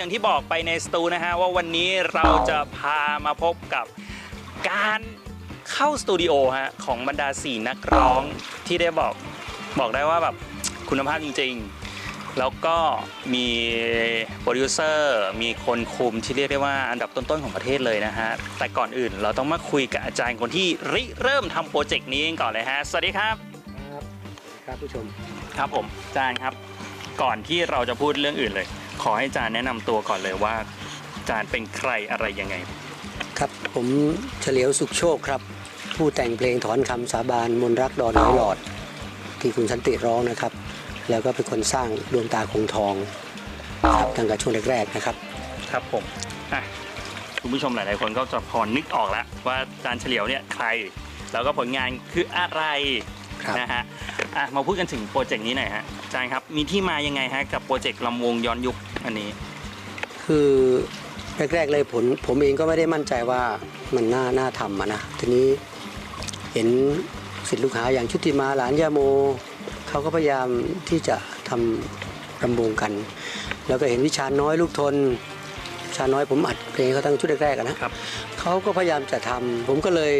ผู้ชมครับอย่างที่บอกไปในสตูนะฮะว่าวันนี้เราจะพามาพบกับการเข้าสตูดิโอฮะของบรรดาสี่นักร้องที่ได้บอกบอกได้ว่าแบบคุณภาพจริงๆ แล้วก็มีโปรดิวเซอร์มีคนคุมที่เรียกได้ว่าอันดับต้นๆของประเทศเลยนะฮะ แต่ก่อนอื่นเราต้องมาคุยกับอาจารย์คนที่ริเริ่มทำโปรเจกต์นี้กันก่อนเลยฮะ สวัสดีครับครับ ครับผู้ชม ครับผมอาจารย์ครับ ก่อนที่เราจะพูดเรื่องอื่นเลย ขอให้อาจารย์แนะนำตัวก่อนเลยว่าอาจารย์เป็นใครอะไรยังไง ครับผมเฉลียวสุขโชคครับ ผู้แต่งเพลงถอนคำสาบานมนรักดอนน้อยหลอด ที่คุณสันติร้องนะครับ แล้วก็เป็นคนสร้างดวงตาคงทองครับตั้งแต่ช่วงแรกๆนะครับ ครับผมอะคุณผู้ชมหลาย ๆ คนก็จะพอนึกออกแล้วว่าอาจารย์เฉลียวเนี่ยใคร แล้วก็ผลงานคืออะไรครับ นะฮะ อะมาพูดกันถึงโปรเจกต์นี้หน่อยฮะอาจารย์ครับมีที่มายังไงฮะกับโปรเจกต์ลำวงย้อนยุคอันนี้ คือแรกๆเลยผมผมเองก็ไม่ได้มั่นใจว่ามันน่าน่าทำอะนะทีนี้เห็นศิษย์ลูกหาอย่างชุติมาหลานยาโมเขาก็พยายามที่จะทำรำวงกัน แล้วก็เห็นวิชาน้อยลูกทนวิชาน้อยผมอัดเพลงเขาตั้งชุดแรกๆอะนะครับเขาก็พยายามจะทำผมก็เลย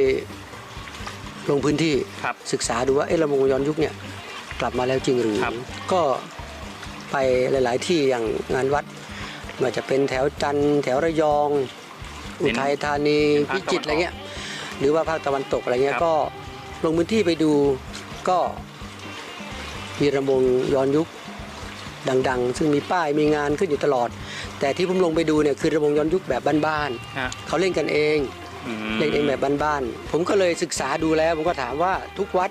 ลงพื้นที่ครับศึกษาดูว่าเอ๊ะรำวงย้อนยุคเนี่ยกลับมาแล้วจริงหรือครับ ก็ไปหลาย ๆ ที่อย่างงานวัดไมันจะเป็นแถวจันทร์แถวระยอง อุทัยธานีเป็นภาพิคจิตรตะวันออกอะไรเงี้ยหรือว่าภาคตะวันตกอะไรเงี้คยรับ ก็ลงพื้นที่ไปดูก็มีรำวงย้อนยุคดัง ๆ ซึ่งมีป้ายมีงานขึ้นอยู่ตลอด แต่ที่ผมลงไปดูเนี่ยคือรำวงย้อนยุคแบบบ้านฮะๆเขาเล่นกันเอง อืมเล่นเองแบบบ้านๆผมก็เลยศึกษาดูแล้ว ผมก็ถามว่าทุกวัด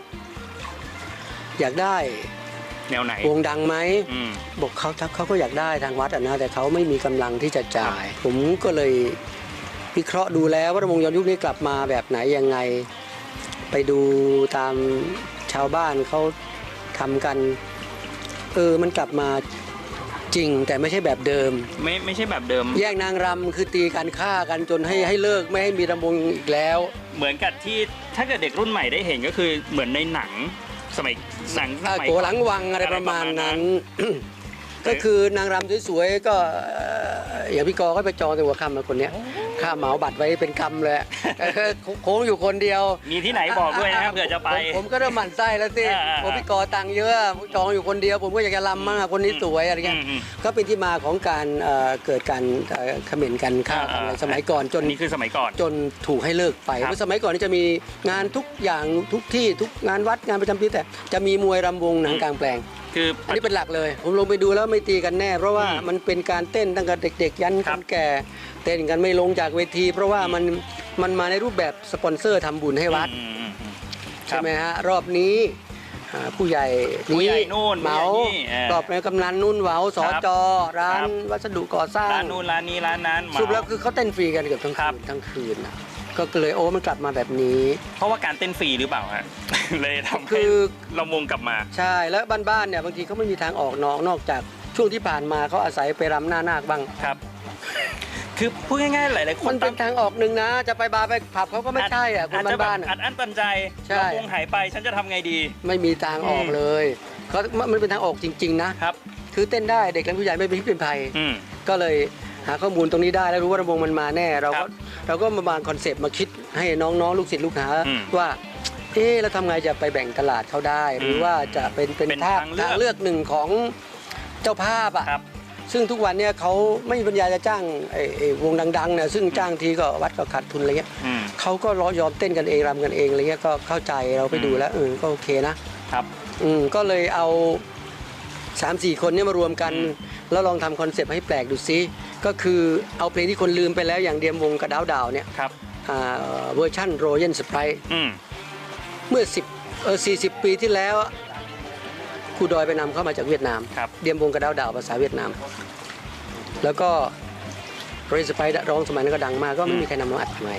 อยากได้แนวไหนวงดังไหมอืมบอกเขาเขาก็อยากได้ทางวัดอะนะแต่เขาไม่มีกำลังที่จะจ่าย ผมก็เลยวิเคราะห์ดูแล้วว่าวงย้อนยุคนี้กลับมาแบบไหนยังไง ไปดูตามชาวบ้านเขาทำกันเออมันกลับมา จริงแต่ไม่ใช่แบบเดิม ไม่ไม่ใช่แบบเดิม แย่งนางรำคือตีกันฆ่ากันจนให้ให้เลิกไม่ให้มีรำวงอีกแล้ว เหมือนกับที่ถ้าเกิดเด็กรุ่นใหม่ได้เห็นก็คือเหมือนในหนังสมัยหนังสอ่ามัย โกหลังวังอะไรประมาณนั้นเออก็คือนางรำสวยๆก็เอ่ออย่างพี่กอก็ไปจองแต่หัวค่ำมาคนเนี้ย ค่าเหมาบัตรไว้เป็นกำเลยเออโค้งอยู่คนเดียวมีที่ไหนบอกด้วยนะครับเผื่อจะไป ผมผมก็เริ่มหมั่นไส้แล้วสิอ่าอ่าโอ้พี่กอตังค์เยอะจองอยู่คนเดียว ผมก็อยากจะรำมั่งอะคนนี้สวยอะไรเงี้ยอืมอืมก็เป็นที่มาของการเอ่อเกิดการเอ่อเขม่นกันฆ่ากันอะไรสมัยก่อนจนอันนี้คือสมัยก่อน จนถูกให้เลิกไปครับ เมื่อสมัยก่อนนี่จะมีงานทุกอย่างทุกที่ทุกงานวัดงานประจำปีแต่จะมีมวยรำวงหนังกลางแปลง คือ อันนี้เป็นหลักเลย ผมลงไปดูแล้วไม่ตีกันแน่ เพราะว่าอืมมันเป็นการเต้นตั้งแต่เด็ก ๆ ยันคครับนแก่เต้นกันไม่ลงจากเวที เพราะว่ามันมันมาในรูปแบบสปอนเซอร์ทำบุญให้วัดอืมอืมอืมใช่ไหมฮะรอบนี้อ่าผู้ใหญ่ผู้ใหญ่นู่นเหมาผู้ใหญ่นี่เออรอบนี้กำนันนุ่นเหมาสอครับจอร้าครันบวัสดุก่อสร้างร้านนู้นร้านนี้ร้านนั้นเหมาสรุปแล้วคือเขาเต้นฟรีกันเกือบทั้งครัคืบนทั้งคืนนะก็เลยโอ้มันกลับมาแบบนี้ เพราะว่าการเต้นฟรีหรือเปล่าฮะเลยทำให้คือลำวงกลับมา ใช่แล้วบ้านๆเนี่ยบางทีเขาไม่มีทางออกนอกนอกจากช่วงที่ผ่านมาเขาอาศัยไปรำหน้านาคบ้างครับ คือพูดง่ายๆหลายๆคมันนเป็นทางออกหนึ่งนะ จะไปบาร์ไปผับเขาก็ไม่ใช่อะคนอาจจะแบบบ้านๆอัอะดอั้นตันใจใช่ ลำวงหายไปฉันจะทำไงดี ไม่มีทางออกอืมเลยเขามันเป็นทางออกจริง ๆ นะ ครับ คือเต้นได้เด็กและผู้ใหญ่ไม่เป็นพิษเป็นภัย อืม ก็เลยหาข้อมูลตรงนี้ได้แล้วรู้ว่าระวงมันมาแน่ เราครัก็บเราก็มาวางคอนเซปต์มาคิดให้น้องๆ ลูกศิษย์ลูกหาอืมว่า เอ๊ะแล้วทำไงจะไปแบ่งตลาดเขาได้ หรือว่าจะเป็นเป็นเป็นทางทางเลือก ทางเลือกหนึ่งของเจ้าภาพอะ ครับ ซึ่งทุกวันเนี่ยเขาไม่มีปัญญาจะจ้างไอ้ไอ้วงดังๆเนี่ยซึ่งจ้างทีก็วัดก็ขาดทุนอะไรเงี้ยอืมเขาก็รอยอมเต้นกันเองรำกันเองอะไรเงี้ยก็เข้าใจเราไปดูแล้วเออก็โอเคนะครับอืมก็เลยเอา3ามสี่คนเนี่ยมารวมกันอืมแล้วลองทำคอนเซปต์ให้แปลกดูซิก็คือเอาเพลงที่คนลืมไปแล้วอย่างเดียมวงกระดาวดาวเนี่ยครับอ่าเวอร์ชั่นโรยันสไปร์อืมเมื่อ10เออ40ปีที่แล้ว ครูดอยไปนำเข้ามาจากเวียดนามครับเดียมวงกระดาวดาวภาษาเวียดนาม แล้วก็โรยันสไปร์ร้องสมัยนั้นก็ดังมากก็ไม่มีใครนำมาอัดใหม่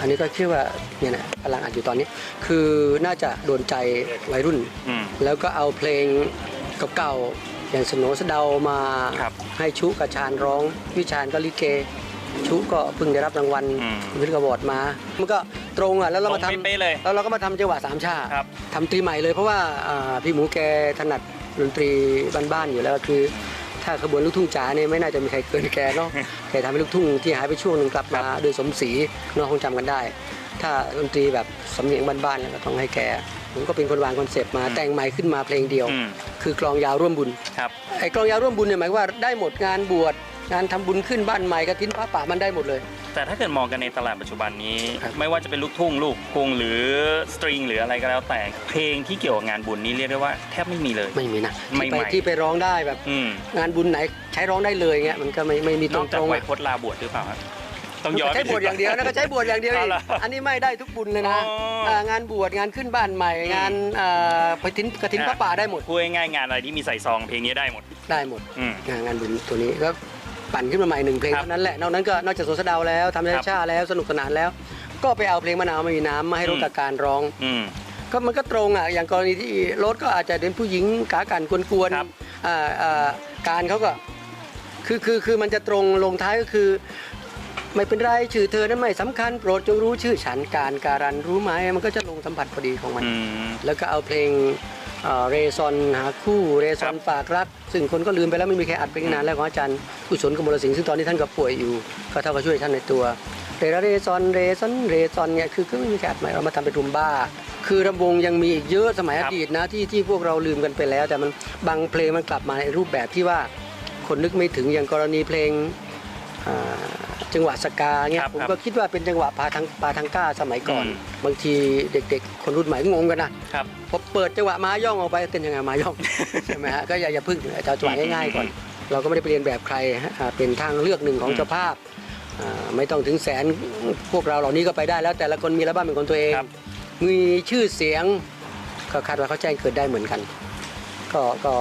อันนี้ก็เชื่อว่าเนี่ยนะกำลังอัดอยู่ตอนนี้ คือน่าจะโดนใจวัยรุ่นอืมแล้วก็เอาเพลงเก่าๆอย่างสโหนสะเดามาครับให้ชุกับชาญร้อง วิชาญก็ลิเก ชุก็เพิ่งได้รับรางวัลอืมวิทยาวอร์ดมา มันก็ตรงอะแล้วเรามาตรงทำเป๊ะๆเลยแล้วเราก็มาทำจังหวะสามชาครับทำตรีใหม่เลยเพราะว่าอ่าพี่หมูแกถนัดดนตรีบ้านๆอยู่แล้วคือทถ้าขบวนลูกทุ่งจ๋าเนี่ยไม่น่าจะมีใครเกินแกเนาะแกทำให้ลูกทุ่งที่หายไปช่วงหนึ่งกลับมาโดยสมศรีเน้องคงจำกันได้ ถ้าดนตรีแบบสำเนียงบ้านๆแล้วก็ต้องให้แกผมก็เป็นคนวางคอนเซปต์มาแต่งใหม่ขึ้นมาเพลงเดียวอืมคือกลองยาวร่วมบุญครับไอ้กลองยาวร่วมบุญเนี่ยหมายว่าได้หมดงานบวช งานทำบุญขึ้นบ้านใหม่กระถินพระป่ามันได้หมดเลย แต่ถ้าเกิดมองกันในตลาดปัจจุบันนี้ ครับ ไม่ว่าจะเป็นลูกทุ่งลูกกรุงหรือสตริงหรืออะไรก็แล้วแต่เพลงที่เกี่ยวกับงานบุญนี้เรียกได้ว่าแทบไม่มีเลย ไม่มีนะไม่ที่ไปใหม่ ที่ไปร้องได้แบบ อืมงานบุญไหนใช้ร้องได้เลยเงี้ยมันก็ไม่ไม่มีตนรอกงจากตรงไวยพจน์ลาบวชหรือเปล่าครับต้องย้อนใช้บวชอย่างเดียวนะก็ใช้บวชอย่างเดียวเอาอีกเหรออันนี้ไม่ได้ทุกบุญเลยนะอ๋ออ่างานบวชงานขึ้นบ้านใหม่ งานอ่ากระถินกระถินพระป่าได้หมดพูดง่ายๆงานอะไรที่มีใส่ซองเพลงนี้ได้หมด ได้หมด อืม งานงานบุญตัวนี้ก็ ปั่นขึ้นมาใหม่หนึ่งเพลงครับ เท่านั้นแหละ นอกนั้นก็นอกจากโสดสะเดาแล้วทำครัได้บชาแล้วสนุกสนานแล้ว ก็ไปเอาเพลงมะนาวไม่มีน้ำมาให้รถอืมตะการร้อง อืม ก็มันก็ตรงอะอย่างกรณีที่รถก็อาจจะเป็นผู้หญิงกากันกวนครับๆอ่าอ่าการเขาก็คือคือคือมันจะตรงลงท้ายก็คือ ไม่เป็นไรชื่อเธอนั้นไม่สำคัญ โปรดจงรู้ชื่อฉันการการันรู้ไหมมันก็จะลงสัมผัสพอดีของมันอืมแล้วก็เอาเพลง เรซอนหาคู่เรซอนฝากรัก ซึ่งคนก็ลืมไปแล้วไม่มีใครอัดเพลงนานแล้วของอาจารย์กุศลกมลสิงห์ซึ่งตอนนี้ท่านก็ป่วยอยู่ ก็เท่ากับช่วยท่านในตัวเรระเรซอนเรซอนเรซอนเนี่ยคือก็ไม่มีใครอัดใหม่เรามาทำเป็นรุมบ้า คือรำวงยังมีอีกเยอะสมัยอดีตนะที่ที่พวกเราลืมกันไปแล้ว แต่มันบางเพลงมันกลับมาในรูปแบบที่ว่าคนนึกไม่ถึงอย่างกรณีเพลง จังหวะสกาเนี่คยรับผมครับก็คิดว่าเป็นจังหวะพาทางปาทางก้าสมัยก่อน อืม บางทีเด็ก ๆ คนรุ่นใหม่งงกันนะครับ พอเปิดจังหวะมาย่องออกไปเต้นยังไงมาย่อง ใช่ไหมฮะก็อย่าอย่าพึ่งเอาจังหวะง่ายๆก่อน เราก็ไม่ได้ไปเรียนแบบใครฮะอ่าเป็นทางเลือกหนึ่งของอืมเจ้าภาพอ่าไม่ต้องถึงแสนพวกเราเหล่านี้ก็ไปได้แล้ว แต่ละคนมีอัลบั้มเป็นของตัวเอง ครับ มีชื่อเสียงก็คาดว่าเขาแจ้งเกิดได้เหมือนกัน ก็ก็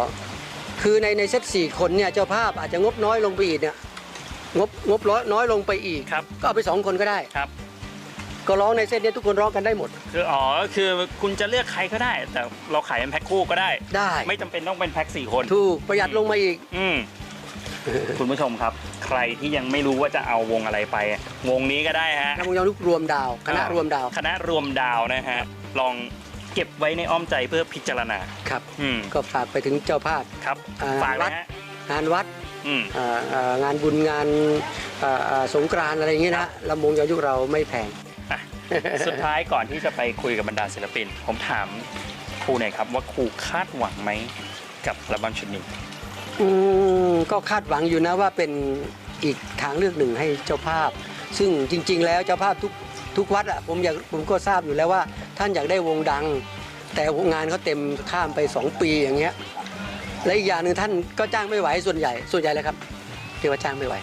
คือในในเซตสี่คนเนี่ยเจ้าภาพอาจจะงบน้อยลงไปอีกเนี่ย งบงบร้อยน้อยลงไปอีก ครับ ก็เอาไปสองคนก็ได้ ครับ ก็ร้องในเซตเนี้ทุกคนร้องกันได้หมด คืออ๋อคือคุณจะเลือกใครก็ได้ แต่เราขายเป็นแพ็คคู่ก็ได้ ได้ ไม่จำเป็นต้องเป็นแพ็คสี่คน ถูกประหยัดลงมาอีก อืม คุณผู้ชมครับ ใครที่ยังไม่รู้ว่าจะเอาวงอะไรไป วงนี้ก็ได้ฮะนำวงย้อนยุครวมดาว คณะรวมดาว คณะรวมดาวนะฮะ ลองเก็บไว้ในอ้อมใจเพื่อพิจารณา ครับ อืม ก็ฝากไปถึงเจ้าภาพ ครับ อ่า ฝากเลวัยดฮะ งานวัดอืมอ่าอ่า งานบุญงานอ่าอ่าสงกรานต์อะไรอย่างเงี้ยนะลำวงย้อนยุคเราไม่แพงอะสุดท้ายก่อนที่จะไปคุยกับบรรดาศิลปิน ผมถามครูหน่อยครับว่าครูคาดหวังไหมกับอัลบั้มชุดนี้อืมก็คาดหวังอยู่นะว่าเป็นอีกทางเลือกหนึ่งให้เจ้าภาพ ซึ่งจริง ๆ แล้วเจ้าภาพทุกทุกวัดอะผมอยากผมก็ทราบอยู่แล้วว่า ท่านอยากได้วงดัง แต่วงงานเขาเต็มข้ามไป 2 ปีอย่างเงี้ย และอีกอย่างหนึ่งท่านก็จ้างไม่ไหวส่วนใหญ่ส่วนใหญ่เลยครับที่ว่าจ้างไม่ไหว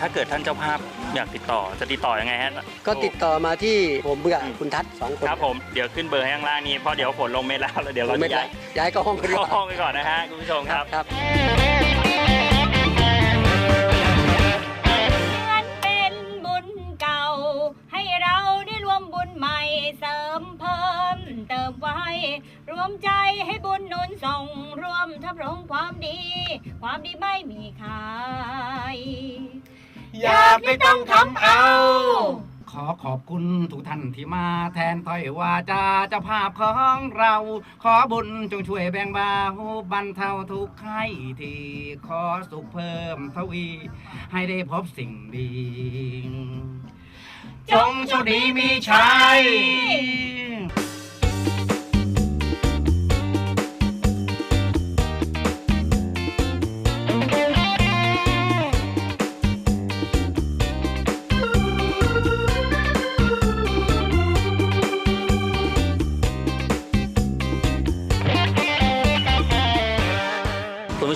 ถ้าเกิดท่านเจ้าภาพอยากติดต่อจะติดต่อยังไงฮะก็ติดต่อมาที่ผมกับคุณทัศน์สองคนครับผมเดี๋ยวขึ้นเบอร์ให้ข้างล่างนี้เพราะเดี๋ยวฝนลงเมแล้วแล้วเดี๋ยวเราไม่จะได้ย้ายย้ายเข้าห้องกันดีกเข้าว่าห้องไปก่อนนะฮะคุณผู้ชมครับ วมใจให้บุญนุนส่งรวมทับรงความดี ความดีไม่มีขายอยากไม่ต้องทำเอา ขอขอบคุณทุกท่านที่มาแทนถ้อยวาจาเจ้าภาพของเรา ขอบุญจงช่วยแบ่งเบาบรรเทาทุกข์ให้ทีขอสุขเพิ่มทวี ให้ได้พบสิ่งดี จงโชคดีมีชัย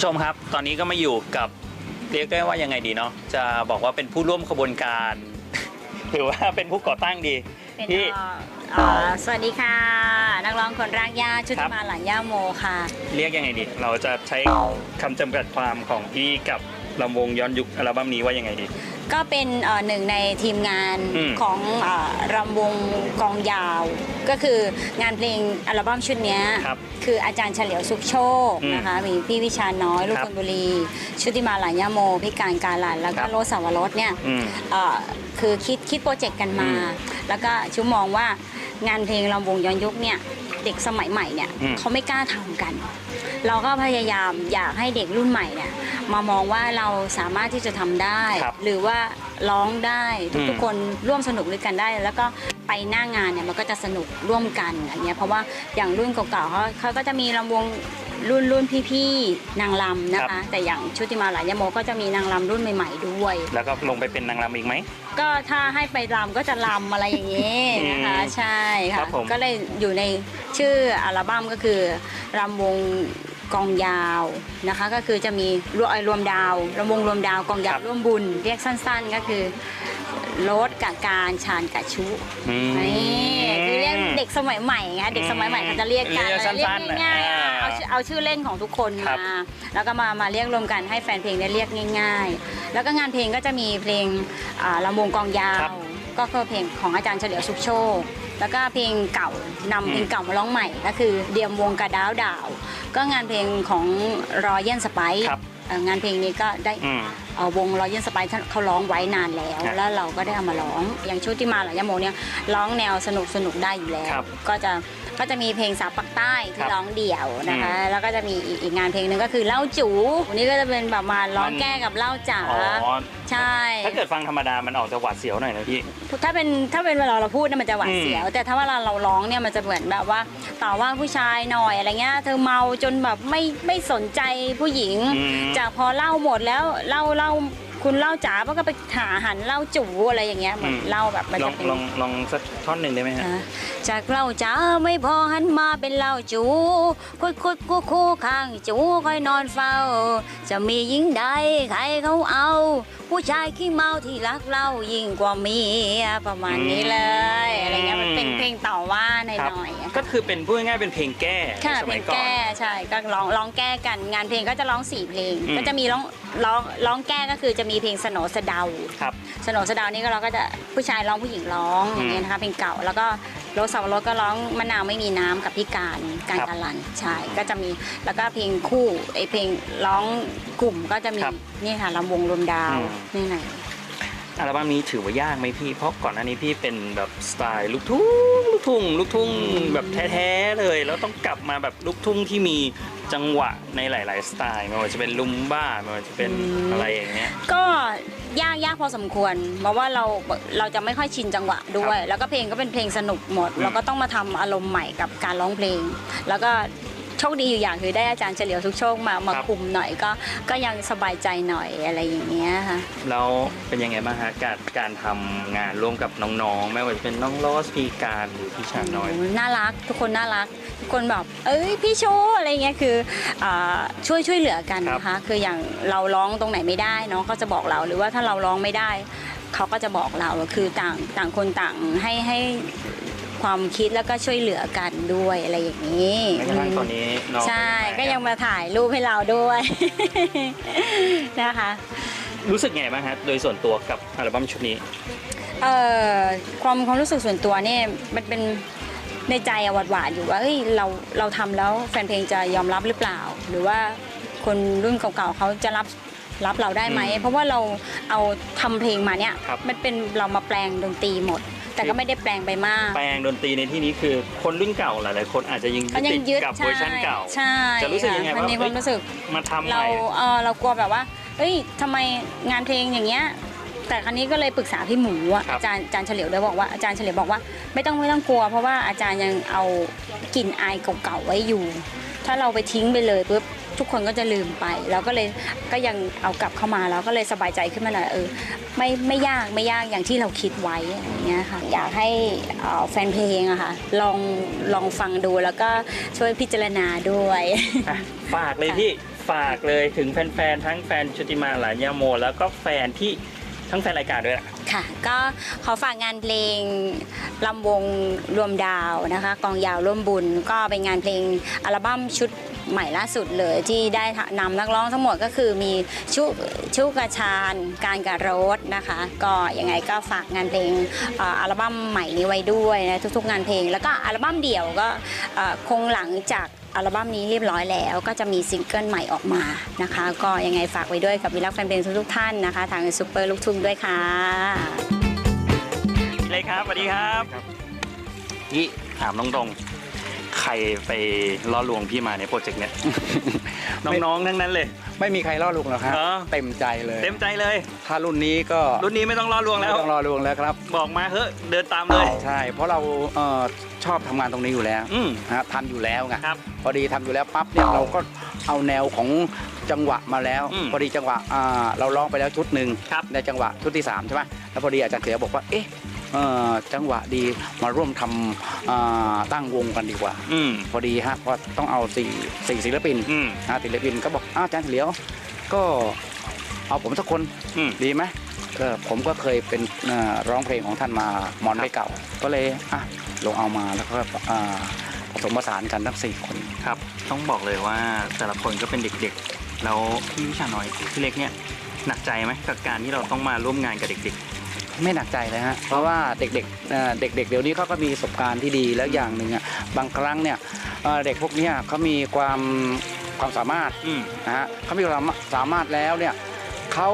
ผู้ชมครับตอนนี้ก็มาอยู่กับเรียกได้ว่ายังไงดีเนาะจะบอกว่าเป็นผู้ร่วมขบวนการ หรือว่าเป็นผู้ก่อตั้งดีเป็นที่ เอ่อเอ่อสวัสดีค่ะ นักร้องคนร่างย่าชุครัติบมาหลังย่าโมค่ะ เรียกยังไงดี เราจะใช้คำจำกัดความของพี่กับลำวงย้อนยุคอัลบั้มนี้ว่ายังไงดี ก็เป็นเอ่อหนึ่งในทีมงานอืม ของเอ่อรำวงกองยาว ก็คืองานเพลงอัลบั้มชุดเนี้ย ครับ คืออาจารย์เฉลียวสุขโชคอืมนะคะ มีพี่วิชาน้อย ลูกครับคนบุรี ชุติมาหลานยาโมพี่การการันแล้วคก็รับ โรสสาวรสเนี่ย อืม เอ่อคือคิดคิดโปรเจกต์กันมา อืมแล้วก็ชุมมองว่างานเพลงลำวงย้อนยุคเนี่ยเด็กสมัยใหม่เนี่ยอืมเขาไม่กล้าทำกัน เราก็พยายามอยากให้เด็กรุ่นใหม่เนี่ยมามองว่าเราสามารถที่จะทำได้ครับหรือว่าร้องได้อืมทุกๆคนร่วมสนุกด้วยกันได้ แล้วก็ไปหน้างานเนี่ยมันก็จะสนุกร่วมกันอันเนี้ยเพราะว่าอย่างรุ่นเก่าๆเขาเขาก็จะมีลำวงรุ่นรุ่นพี่ๆนางรำนะคะ แต่อย่างชุติมาหลายยโมก็จะมีนางรำรุ่นใหม่ ๆ ด้วย แล้วก็ลงไปเป็นนางรำอีกไหมก็ถ้าให้ไปรำก็จะรำอะไรอย่างนี้นะคะอืมใช่ครัค่ะบผมก็เลยอยู่ในชื่ออัลบั้มก็คือรำวง กองยาวนะคะ ก็คือจะมีรวมรวมดาวรำวงรวมดาวกองยาวร่วมบุญ เรียกสั้นๆ ก็คือโรสกับการชาญกับชุอืมนี่คือเรียกเด็กสมัยใหม่ไงเด็กสมัยใหม่เขาจะเรียกกันเรียกสั้นๆเรียกง่ายๆอะอ่าเอาชื่อเอาชื่อเล่นของทุกคนครับมาแล้วก็มามาเรียกรวมกันให้แฟนเพลงได้เรียกง่าย ๆ แล้วก็งานเพลงก็จะมีเพลงอ่าลำวงกองยาครัวบ ก็คือเพลงของอาจารย์เฉลียวสุขโชค แล้วก็เพลงเก่านำเพลงอืมเก่ามาร้องใหม่ก็คือเดียมวงกระดาวดาว ก็งานเพลงของรอเย็นสไปซ์ครับเอ่องานเพลงนี้ก็ได้อืมเอ่อวงรอยันสไปซ์เขาร้องไว้นานแล้วครับแล้วเราก็ได้เอามาร้องอย่างชุดที่มาหลายยโมเนี่ยร้องแนวสนุกสนุกได้อยู่แล้วครับก็จะ ก็จะมีเพลงสาวปักใต้คที่รับร้องเดี่ยวนะคะอืมแล้วก็จะมีอีกอีกงานเพลงหนึ่งก็คือเล่าจูวันนี้ก็จะเป็นแบบมาร้องมันแก้กับเล่าจ๋าอ๋อใช่ ถ้าเกิดฟังธรรมดามันออกจะหวาดเสียวหน่อยนะพี่ถ้าเป็นถ้าเป็นเวลาเราพูดเนี่ยมันจะหวาดเสียว แต่ถ้าเวลาเราร้องเนี่ยมันจะเหมือนแบบว่าต่อว่าผู้ชายหน่อยอะไรเงี้ย เธอเมาจนแบบไม่ไม่สนใจผู้หญิงอืมจากพอเล่าหมดแล้วเล่าเล่า คุณเล่าจ๋าก็ไปหาหันเล่าจูอะไรอย่างเงี้ยเหมือนอืมเล่าแบบมันลอจะงเป็น ลองลองสักท่อนหนึ่งได้ไหมฮะ นะจากเล่าจ๋าไม่พอหันมาเป็นเล่าจูคุดคุดคู่คู่ข้างจูคอยนอนเฝ้า จะมีหญิงใดใครเขาเอาผู้ชายขี้เมาที่รักเรายิ่งกว่าเมียประมาณนี้เลยอืมอะไรเงี้ยมันเป็นเพลงต่อว่าหครับน่อยๆอะก็คือเป็นพูดง่ายๆเป็นเพลงแก้ค่ะสเพลมัยงก่อนแก้ใช่ก็ร้องร้องแก้กัน งานเพลงก็จะร้องสี่เพลงอืมก็จะมีร้องร้องร้องแก้ก็คือจะมีเพลงสโนสะเดาครับสโนสะเดานี่ก็เราก็จะผู้ชายร้องผู้หญิงร้องอย่างเงี้ยนะคะเพลงเก่าแล้วก็ รถสับปะรถก็ร้องมะนาวไม่มีน้ำกับพี่การการครับกาลันใช่ก็จะมีแล้วก็เพลงคู่ไอเพลงร้องกลุ่มก็จะมีครับนี่ค่ะลำวงรวมดาวอืม นี่ไหนอั ลบั้มนี้ถือว่ายากไหมพี่ เพราะก่อนหน้านี้พี่เป็นแบบสไตล์ลูกทุ่งลูกทุ่งลูกทุ่งแบบแท้ๆเลย แล้วต้องกลับมาแบบลูกทุ่งที่มีจังหวะในหลาย ๆ สไตล์ไม่ว่าจะเป็นลุมบ้าไม่ว่าจะเป็นอะไรอย่างเงี้ย ก็ยากยากพอสมควร เพราะว่าเราเราจะไม่ค่อยชินจังหวะด้วย แล้วก็เพลงก็เป็นเพลงสนุกหมดอืมเราก็ต้องมาทำอารมณ์ใหม่กับการร้องเพลง แล้วก็ โชคดีอยู่อย่างคือได้อาจารย์เฉลียวทุกโชคมามาคุมหน่อยก็ก็ยังสบายใจหน่อยอะไรอย่างเงี้ยค่ะแล้วเป็นยังไงบ้างฮะการการทำงานร่วมกับน้องๆ ไม่ว่าจะเป็นน้องลอสพีการหรือพี่ชาน้อยโน่ารักทุกคนน่ารักทุกคนแบบเอ้ยพี่โชว์อะไรเงี้ยคืออาช่วยช่วยเหลือกันนะคะคืออย่างเราร้องตรงไหนไม่ได้น้องก็จะบอกเราหรือว่าถ้าเราร้องไม่ได้ เขาก็จะบอกเราคือต่างต่างคนต่างให้ให้ ความคิดแล้วก็ช่วยเหลือกันด้วยอะไรอย่างนี้แม้กระทั่งตอนนี้น้องใช่เป็นก็ยังมาถ่ายรูปให้เราด้วย นะคะ รู้สึกไงบ้างฮะโดยส่วนตัวกับอัลบั้มชุดนี้ เอ่อความความรู้สึกส่วนตัวเนี่ยมันเป็นในใจอะหวาดหวาดๆอยู่ว่าเอ้ยเราเราทำแล้วแฟนเพลงจะยอมรับหรือเปล่า หรือว่าคนรุ่นเก่าๆเขาจะรับรับเราได้ไหม อืมเพราะว่าเราเอาทำเพลงมาเนี่ยครับ มันเป็นเรามาแปลงดนตรีหมด แต่ก็ไม่ได้แปลงไปมาก แปลงดนตรีในที่นี้คือคนรุ่นเก่าหลายๆคนอาจจะยังก็ยังติดยึดกับใช่เวอร์ชันเก่า ใช่จะรู้สึกยังไงค่ะมันว่ามีความรู้สึกมาทำใหเราม่ เออเรากลัวแบบว่า เอ้ยทำไมงานเพลงอย่างเงี้ย แต่ครั้นี้ก็เลยปรึกษาพี่หมูอะครับอาจารย์อาจารย์เฉลียวด้วยบอกว่าอาจารย์เฉลียวบอกว่าไม่ต้องไม่ต้องกลัว เพราะว่าอาจารย์ยังเอากลิ่นอายเก่าๆไว้อยู่ ถ้าเราไปทิ้งไปเลยปุ๊บ ทุกคนก็จะลืมไปเราก็เลยก็ยังเอากลับเข้ามาแล้วก็เลยสบายใจขึ้นมาหน่อยเออไม่ไม่ยากไม่ยากอย่างที่เราคิดไว้อะไรอย่างเงี้ยค่ะอยากให้เอ่อแฟนเพลงอะค่ะลองลองฟังดูแล้วก็ช่วยพิจารณาด้วยอะฝากเลยพี่ฝากเลยถึงแฟนๆทั้งแฟนชุติมาหลานยาโม แล้วก็แฟนที่ทั้งแฟนรายการด้วยนะค่ะ ก็ขอฝากงานเพลงลำวงรวมดาวนะคะกองยาวร่วมบุญ ก็เป็นงานเพลงอัลบั้มชุด ใหม่ล่าสุดเลยที่ได้นำนักร้องทั้งหมดก็คือมีชุชุกระชาญการกระโรดนะคะ ก็ยังไงก็ฝากงานเพลงเอ่ออัลบั้มใหม่นี้ไว้ด้วยนะทุกๆ งานเพลง แล้วก็อัลบั้มเดี่ยวก็เอ่อคงหลังจากอัลบั้มนี้เรียบร้อยแล้วก็จะมีซิงเกิลใหม่ออกมานะคะ ก็ยังไงฝากไว้ด้วยกับวิลักแฟนเพลงทุกๆท่านนะคะ ทางซูเปอร์ลูกทุ่งด้วยค่ะเลยครับสวัสดีครับพี่ถามตรงๆเค ใครไปล่อลวงพี่มาในโปรเจกต์เนี้ย น้องๆทั้งนั้นเลย ไม่มีใครล่อลวงหรอกครับเหรอเต็มใจเลยเต็มใจเลย ถ้ารุ่นนี้ก็รุ่นนี้ไม่ต้องล่อลวงไม่แล้ว ต้องรอลวงแล้วครับบอกมาเฮ้ยเดินตามเลย ใช่ เพราะเราเอ่อชอบทำงานตรงนี้อยู่แล้วอืมนะฮะทำอยู่แล้วไงครับ พอดีทำอยู่แล้วปั๊บเนี่ยเราก็เอาแนวของจังหวะมาแล้ว อืมพอดีจังหวะอ่าเราร้องไปแล้วชุดหนึ่งครับ ในจังหวะชุดที่สามใช่ไหมแล้วพอดีอาจารย์เสือบอกว่าเอ๊ะเอ่อ จังหวะดีมาร่วมทำอ่าตั้งวงกันดีกว่าอืมพอดีฮะเพราะต้องเอาสี่สี่ศิลปินอืมนะศิลปินก็บอกอ้าวอาจารย์เหลียว ก็เอาผมสักคนอืมดีไหมก็ผมก็เคยเป็นเอ่อร้องเพลงของท่านมามอนไม่เก่า ก็เลยอะลงเอามาแล้วก็อ่าผสมผสานกันทั้งสี่คนครับ ต้องบอกเลยว่าแต่ละคนก็เป็นเด็กๆ แล้วพี่วิชาน้อยพี่เล็กเนี่ยหนักใจไหมกับการที่เราต้องมาร่วมงานกับเด็ก ไม่หนักใจเลยฮะเพราะว่าเด็กๆเอ่อเด็กๆเดี๋ยวนี้เขาก็มีประสบการณ์ที่ดีแล้วอย่างหนึ่งอะบางครั้งเนี่ยเอ่อเด็กพวกเนี้ยเขามีความความสามารถๆอืมนะฮะเขามีความสามารถแล้วเนี่ยเขา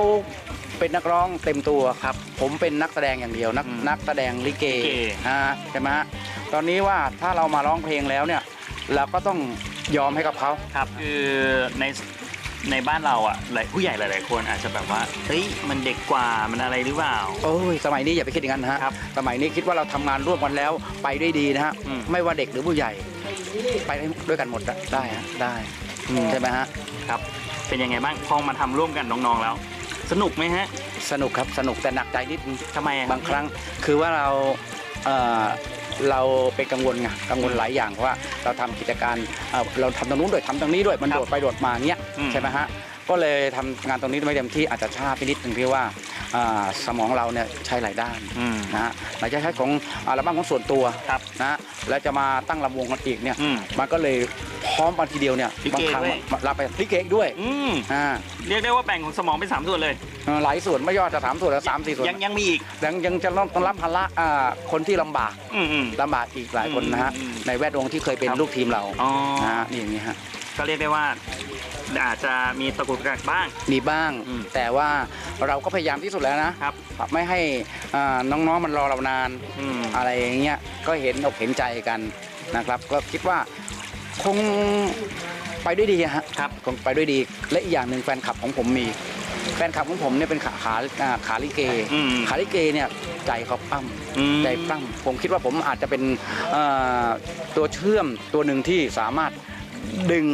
เป็นนักร้องเต็มตัวครับ ผมเป็นนักแสดงอย่างเดียว นักอืมนักแสดงลิเกลิเกนะฮะใช่ไหมฮะตอนนี้ว่าถ้าเรามาร้องเพลงแล้วเนี่ยเราก็ต้องยอมให้กับเขาครับคือใน ในบ้านเราอะหลายผู้ใหญ่หลาย ๆ คนอาจจะแบบว่าเฮ้ยมันเด็กกว่ามันอะไรหรือเปล่า โอ้ยสมัยนี้อย่าไปคิดอย่างนั้นนะฮะครับสมัยนี้คิดว่าเราทำงานร่วมกันแล้วไปได้ดีนะฮะอืม ไม่ว่าเด็กหรือผู้ใหญ่ ไปได้ด้วยกันหมดอะได้ฮะได้อืมใช่ไหมฮะครับ เป็นยังไงบ้างพอมาทำร่วมกันน้องๆแล้ว สนุกไหมฮะสนุกครับสนุกแต่หนักใจนิดนึง ทำไมอะบางครั้งคือว่าเราเอ่อ เราเป็นกังวลไงกังวลหลายอย่างเพราะว่าเราทำกิจการเอ่อเราทำตรงนู้นด้วยทำตรงนี้ด้วยมันโดดไปโดดมาเงี้ยอืม ใช่ไหมฮะก็เลยทำงานตรงนี้ไม่เต็มที่อาจจะช้าไปนิดนึงที่ว่าอ่า สมองเราเนี่ยใช้หลายด้านอืมนะฮะหลายจะใช้ของอัลบั้มของส่วนตัวครับนะฮะแล้วจะมาตั้งลำวงกันอีกเนี่ยอืมมันก็เลยพร้อมกันทีเดียวเนี่ยลิเกบางครั้งด้วยรับไปลิเกอีกด้วยอืมอ่าเรียกได้ว่าแบ่งของสมองเป็นสามส่วนเลยเอ่อหลายส่วนไม่ยอดจะสามส่วนแล้วสามสี่ส่วนยังยังมีอีกยังยังจะต้องต้องรับภาระอ่าคนที่ลำบากอืมอืมลำบากอีกหลายคนนะฮะอืมในแวดวงที่เคยเป็นครับลูกทีมเราอ๋อนะฮะนี่อย่างนี้ฮะ ก็เรียกได้ว่าอาจจะมีตะกุกตะกักบ้าง มีบ้าง อืมแต่ว่าเราก็พยายามที่สุดแล้วนะครับ ไม่ให้อ่าน้องๆมันรอเรานาน อืม อะไรอย่างเงี้ยก็เห็นอกเห็นใจกันนะครับ ก็คิดว่าคงไปด้วยดีอะฮะครับ คงไปด้วยดีและอีกอย่างหนึ่งแฟนคลับของผมมี แฟนคลับของผมเนี่ยเป็นขาขาอ่าขาลิเก อืมขาลิเกเนี่ยใจเขาปั้มอืมใจปั้มผมคิดว่าผมอาจจะเป็นเอ่อตัวเชื่อมตัวหนึ่งที่สามารถ ดึง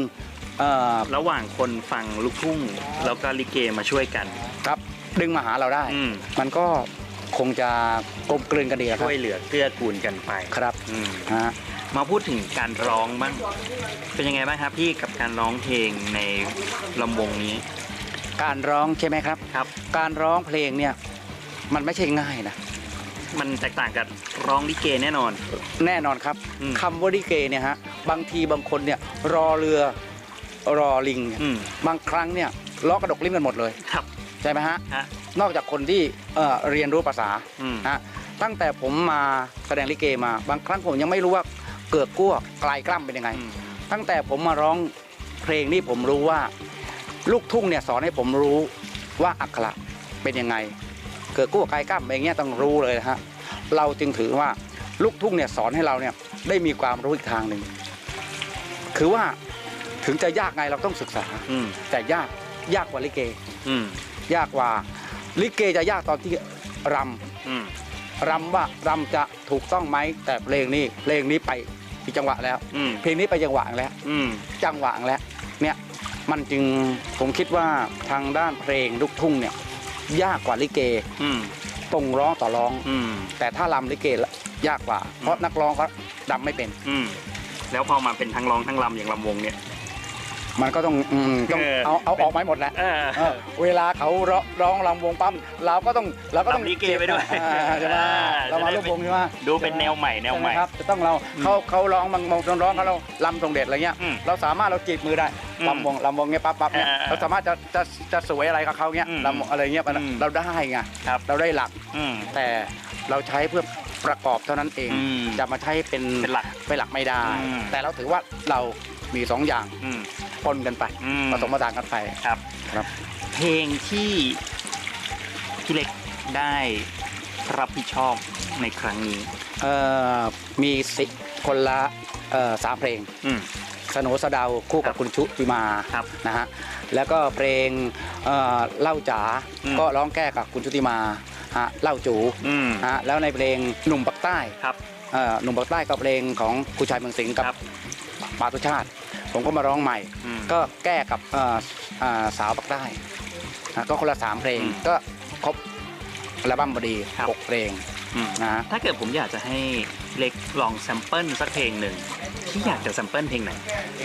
เอ่อระหว่างคนฟังลูกทุ่ง แล้วก็ลิเกมาช่วยกัน ครับดึงมาหาเราได้ อืม มันก็คงจะกลมกลืนกันดีอะครับช่วยเหลือเกื้อกูลกันไปครับอืมฮะ มาพูดถึงการร้องบ้าง เป็นยังไงบ้างครับพี่กับการร้องเพลงในลำวงนี้การร้องใช่ไหมครับ ครับ การร้องเพลงเนี่ยมันไม่ใช่ง่ายนะ มันแตกต่างกับร้องลิเกแน่นอน แน่นอนครับอืม คำว่าลิเกเนี่ยฮะบางทีบางคนเนี่ยรอเรือรอลิงเนี่ยอืมบางครั้งเนี่ยล้อกระดกลิ้นกันหมดเลย ครับ ใช่ไหมฮะ ฮะ นอกจากคนที่เอ่อเรียนรู้ภาษาอืมฮะตั้งแต่ผมมาแสดงลิเกมา บางครั้งผมยังไม่รู้ว่าเกิดกั้วกลายกล้ำเป็นยังไง อืม ตั้งแต่ผมมาร้องเพลงนี่ผมรู้ว่า ลูกทุ่งเนี่ยสอนให้ผมรู้ว่าอักขระเป็นยังไง เกิดกู้กายกล้ามอย่างเงี้ยต้องรู้เลยนะฮะเราจึงถือว่าลูกทุ่งเนี่ยสอนให้เราเนี่ยได้มีความรู้อีกทางหนึ่งคือว่าถึงจะยากไงเราต้องศึกษาอืมแต่ยากยากกว่าลิเกอืมยากกว่าลิเกจะยากตอนที่รอืมำรำว่ารำจะถูกต้องไหมแต่เพลงนี้เพลงนี้ไปอีกจังหวะแล้วอืมเพลงนี้ไปจังหวะแล้วอืมจังหวะแล้วเนี่ยมันจึงผมคิดว่าทางด้านเพลงลูกทุ่งเนี่ย ยากกว่าลิเกอืมตรงร้องต่อร้องอืมแต่ถ้าลำลิเกละยากกว่า เพราะนักร้องเขาดำไม่เป็นอืมแล้วพอมาเป็นทั้งร้องทั้งรำอย่างลำวงเนี่ย มันก็ต้องอืมต้องเออเอาเอาออกมาให้หมดแหละเออเออเวลาเขาร้องร้องลำวงปั๊มเราก็ต้องเราก็ต้องลำลิเกไปด้วยอ่าใช่ไหมอ่าเรามาจะได้ลูกวงใช่ไหมดูเป็นแนวใหม่แนวใหม่ ช่ไครับจะต้องเราเขาเขาร้องบางบางร้องเขาเราลำทรงเด็ดอะไรเงี้ยอืมเราสามารถเราจีบมือได้อืมลำวงลำวงเงี้ยปั๊บปั๊บเนี่ยอ่าอ่าเราสามารถจะจะจะสวยอะไรกับเขาเงี้ยอืมลำอะไรเงี้ยมันอืม เราได้ไงครับ เราได้หลัก อืม แต่เราใช้เพื่อประกอบเท่านั้นเอง อืมจะมาใช้เป็นเป็นหลักเป็นหลักไม่ได้ อืม แต่เราถือว่าเรามีสองอย่าง อืม ปนกันไปอืม ผสมผสานกันไป ครับครับ เพลงที่พี่เล็กได้รับผิดชอบในครั้งนี้ เอ่อมีสิคนละเอ่อสามเพลง อืม สโหนสะเดาวคู่คกัรับบคุณชุติมาครับนะฮะแล้วก็เพลงเอ่อเล่าจ๋าอืม ก็ร้องแก้กับคุณชุติมาฮะเล่าจูอืมฮะแล้วในเพลงหนุ่มปักใต้ครับ เอ่อหนุ่มปักใต้ก็เพลงของครูชายเมืองสิงห์กับครับ ปาตุชาติ ผมก็มาร้องใหม่ อืม ก็แก้กับเอ่ออ่าสาวปักใต้อะก็คนละสามเพลงอืมก็ครบอัลบั้มพอดีครับ หกเพลงอืมนะฮะถ้าเกิดผมอยากจะให้เล็กลองแซมเปิลสักเพลงหนึ่งที่อยากจะแซมเปิลเพลงไหน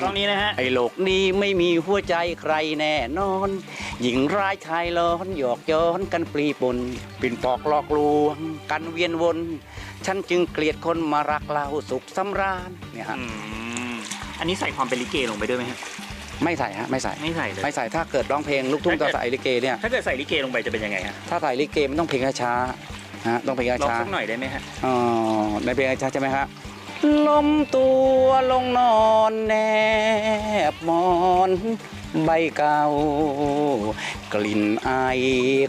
ตรงนี้นะฮะ ไอ้โลกนี้ไม่มีหัวใจใครแน่นอน หญิงร้ายชายร้อนหยอกย้อนกันปลีปนปิ่นปอกหลอกลวง กันเวียนวน ฉันจึงเกลียดคนมารักเราสุขสำราญเนี่ยฮะ อืม อันนี้ใส่ความเป็นลิเกลงไปด้วยไหมฮะไม่ใส่ฮะไม่ใส่ไม่ใส่เลยไม่ใส่ถ้าเกิดร้องเพลงลูกทุ่งถ้าตาเกิดใส่ลิเกเนี่ยถ้าเกิดใส่ลิเกลงไปจะเป็นยังไงฮะถ้าใส่ลิเกมันต้องเพลงช้าๆฮะต้องเพลงลองช้าสักหน่อยได้ไหมฮะๆอ๋อในเพลงช้าใช่ไหมฮะล้มตัวลงนอนแนบหมอน ใบเก่ากลิ่นไอ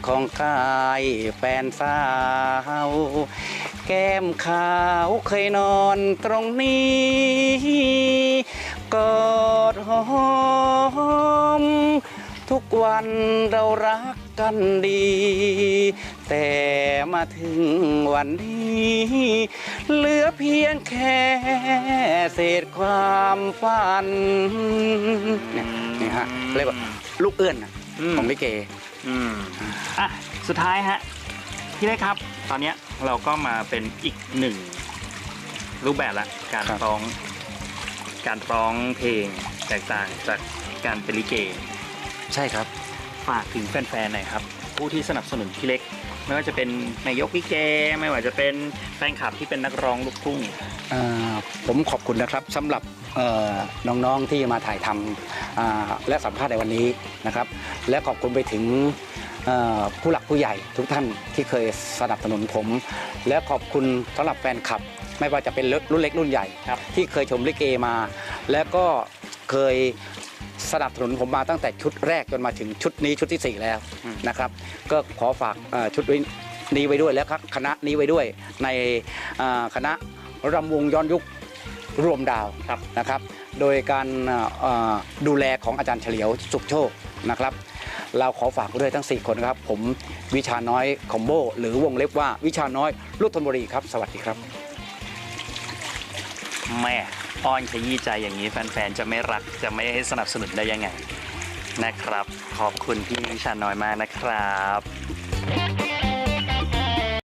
ของกายแฟนสาว แก้มขาวเคยนอนตรงนี้กอดหอม ทุกวันเรารักกันดี แต่มาถึงวันนี้ เหลือเพียงแค่เศษความฝันเนี่ยนี่ฮะเรียกว่าลูกเอื้อนน่ะมของลิเก อืมอะสุดท้ายฮะพี่เล็กครับ ตอนเนี้ยเราก็มาเป็นอีกหนึ่งรูปแบบละการครับ ร้อง การร้องเพลงแตกต่างจากการเป็นลิเก ใช่ครับ ฝากถึงแฟนๆหน่อยครับ ผู้ที่สนับสนุนพี่เล็ก ไม่ว่าจะเป็นนายกลิเกไม่ว่าจะเป็นแฟนคลับที่เป็นนักร้องลูกทุ่ง เอ่อผมขอบคุณนะครับสำหรับเอ่อน้องๆที่มาถ่ายทำอ่าและสัมภาษณ์ในวันนี้นะครับ และขอบคุณไปถึงเอ่อผู้หลักผู้ใหญ่ทุกท่านที่เคยสนับสนุนผม และขอบคุณสำหรับแฟนคลับ ไม่ว่าจะเป็นรุ่นเล็กรุ่นใหญ่ ครับ ที่เคยชมลิเกมา และก็เคย สนับสนุนผมมาตั้งแต่ชุดแรกจนมาถึงชุดนี้ชุดที่สี่แล้วอืมนะครับ ก็ขอฝากเอ่อชุดนี้ไว้ด้วยแล้วครับคณะนี้ไว้ด้วยในอ่าคณะรำวงย้อนยุครวมดาวครับนะครับ โดยการเอ่อเอ่อดูแลของอาจารย์เฉลียวสุขโชคนะครับเราขอฝากไว้ด้วยทั้ง 4 คนครับ ผมวิชาน้อยคอมโบหรือวงเล็บว่าวิชาน้อยลูกธนบุรีครับ สวัสดีครับ แม่ อ้อนขยี้ใจอย่างนี้แฟนๆ จะไม่รักจะไม่ให้สนับสนุนได้ยังไงนะครับ ขอบคุณพี่วิชาน้อยมากนะครับ